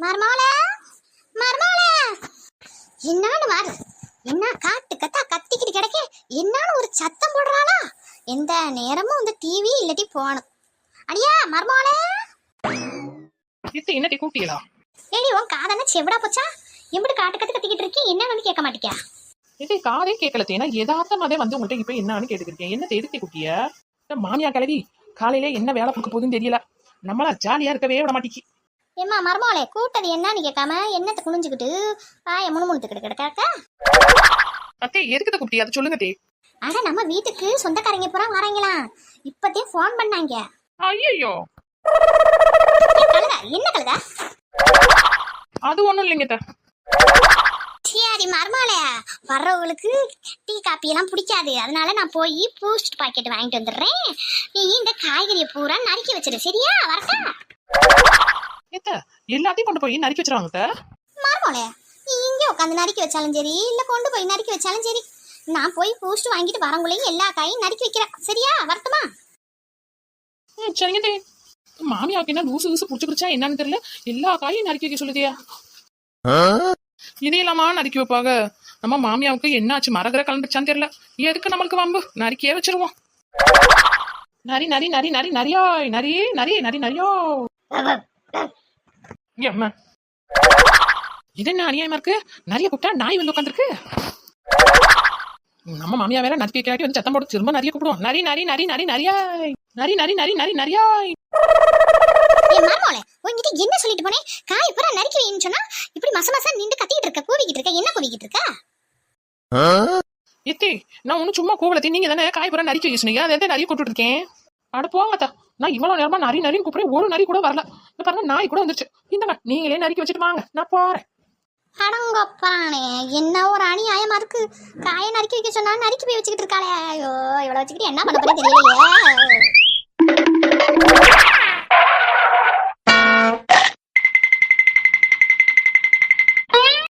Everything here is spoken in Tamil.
மர்மால மர்மால என்னான்னு வாரு. என்ன காட்டு கத்தா கத்திக்கிட்டு கிடக்க? என்னான்னு ஒரு சத்தம் போடுறாளா? எந்த நேரமும் இந்த டிவி இல்லாட்டி போகணும். அடியா மர்மால இத்த என்னத்தை கூட்டியலா ஏடி உன் காதன செவிடா போச்சா? எப்படி காட்டு கத்து கத்திக்கிட்டு இருக்கீ என்னன்னு கேட்க மாட்டிக்கா? இதை காதே கேட்கல தேனா யதார்த்தமாவே வந்து உங்கள்கிட்ட இப்ப என்னன்னு கேட்டுக்கிட்டேன் என்ன எதுக்கு குட்டிய மாமியா கிளவி காலையில என்ன வேலை கொடுக்க போகுதுன்னு தெரியல. நம்மளா ஜாலியா இருக்கவே விட மாட்டேங்கி ஏம்மா மர்மாலே கூட்டது என்னன்னு கேட்காம என்னத்தை குனிஞ்சுக்கிட்டு பாய முணுமுணுத்துக்கிட்டு கிடக்காக்க அத்தே எதுக்கு குட்டி அதை சொல்லுங்க தே ஆனா நம்ம வீட்டுக்கு சொந்தக்காரங்க பூரா வராங்களா? இப்பதே ஃபோன் பண்ணாங்க. ஐயோ கழுதா என்ன கழுதா? அது ஒண்ணும் இல்லைங்க. சரி மர்மாலே வர்றவங்களுக்கு டீ காப்பி எல்லாம் பிடிக்காது. அதனால நான் போய் பூஸ்ட் பாக்கெட் வாங்கிட்டு வந்துடுறேன். நீ இந்த காய்கறியை பூரா நறுக்கி வச்சிரு சரியா வரட்டா? ஏத்த எல்லாத்தையும் கொண்டு போய் நறுக்கி வச்சிருவாங்க நீ இங்கே உட்காந்து நறுக்கி வச்சாலும் சரி இல்ல கொண்டு போய் நறுக்கி வச்சாலும் சரி நான் போய் பூஸ்ட் வாங்கிட்டு வரங்குள்ளேயும் எல்லா காயும் நறுக்கி வைக்கிறேன். சரியா வரட்டுமா சரிங்க தே. மாமியாவுக்கு என்ன லூசு லூசு புடிச்சுக்கிடுச்சா என்னன்னு தெரியல. எல்லா காயும் நறுக்கி வைக்க சொல்லுதியா இது இல்லாமா நறுக்கி வைப்பாங்க? நம்ம மாமியாவுக்கு என்னாச்சு? மரகர கலந்துச்சான்னு தெரியல. எதுக்கு நம்மளுக்கு வம்பு? நறுக்கியே வச்சிருவோம். நரி நரி நரி நரி நரியாய் நரி நரி நரி நரியா இது என்ன அநியாயமா இருக்கு? நிறைய கூப்பிட்டா நாய் வந்து உட்காந்துருக்கு நம்ம மாமியா வேற நறுக்கி வைக்காட்டி வந்து சத்தம் போட்டு திரும்ப நிறைய கூப்பிடுவோம். நரி நரி நரி நரி நரியாய் நரி நரி நரி நரி மர்மோளே உன்கிட்ட என்ன சொல்லிட்டு போனேன்? காய் பூரா நறுக்கி வைன்னு சொன்னா இப்படி மச மசா நின்று கத்திக்கிட்டு இருக்க கூவிக்கிட்டு இருக்க என்ன கூவிக்கிட்டு இருக்க? எத்தே நான் ஒன்றும் சும்மா கூவலத்தி நீங்க தானே காய் பூரா நறுக்கி சொன்னீங்க அதை நிறைய கூப்பிட்டு இருக்கேன்? அட போங்கத்தா நான் இவ்வளவு நேரமா நரி நரின்னு கூப்பிடுறேன். ஒரு நரி கூட வரல. இந்த பாருங்க நாய் கூட வந்துச்சு இந்தங்க நீங்களே நறுக்கி வச்சுட்டு வாங்க. நான் போறேன். அடங்கப்பானே என்ன ஒரு அநியாயமா இருக்கு. காயை நறுக்கி வைக்க சொன்னா நறுக்கி போய் வச்சுக்கிட்டு இருக்காளே. ஐயோ இவ்வளவு வச்சுக்கிட்டு என்ன பண்ண போறேன் தெரியலையே.